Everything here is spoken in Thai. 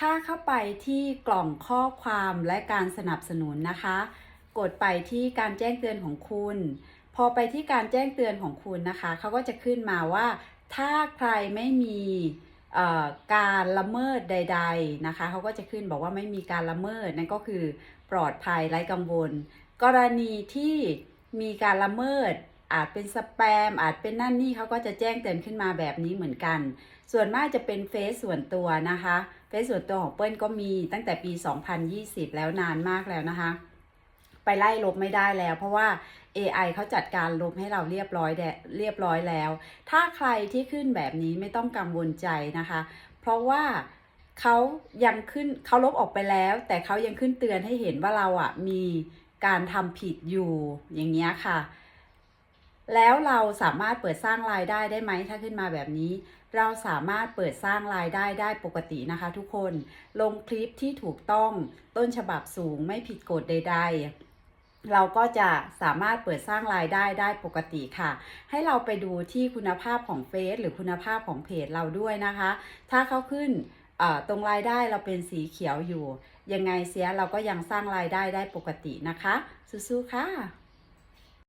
ถ้าเข้าไปที่กล่องข้อความและการสนับสนุนนะคะ กดไปที่การแจ้งเตือนของคุณ พอไปที่การแจ้งเตือนของคุณนะคะเขาก็จะขึ้นมาว่า ถ้าใครไม่มีการละเมิดใด ๆนะคะเขาก็จะขึ้นบอกว่าไม่มีการละเมิดนั่นก็คือปลอดภัยไร้กังวล กรณีที่มีการละเมิด อาจเป็นสแปม อาจเป็นนั่นนี่เขาก็จะแจ้งเตือนขึ้นมาแบบนี้เหมือนกัน ส่วนมากจะเป็นเฟซส่วนตัวนะคะเฟซส่วนตัวของเปิ้ลก็มีตั้งแต่ปี 2020 แล้วนานมากแล้วนะคะ ไปไล่ลบไม่ได้แล้ว เพราะว่า AI เขาจัดการลบให้เราเรียบร้อยแเรียบร้อยแล้ว ถ้าใครที่ขึ้นแบบนี้ไม่ต้องกังวลใจนะคะ เพราะว่าเขายังขึ้นเขาลบออกไปแล้ว แต่เขายังขึ้นเตือนให้เห็นว่าเราอะมีการทำผิดอยู่อย่างเงี้ยค่ะ แล้วเราสามารถเปิดสร้างรายได้ได้ไหมถ้าขึ้นมาแบบนี้ เราสามารถเปิดสร้างรายได้ได้ปกตินะคะ ทุกคนลงคลิปที่ถูกต้องต้นฉบับสูงไม่ผิดกฎใด ๆเราก็จะสามารถเปิดสร้างรายได้ได้ปกติค่ะ ให้เราไปดูที่คุณภาพของเฟซหรือคุณภาพของเพจเราด้วยนะคะ ถ้าเขาขึ้นตรงรายได้เราเป็นสีเขียวอยู่ ยังไงเสียเราก็ยังสร้างรายได้ได้ปกตินะคะ สู้ๆค่ะ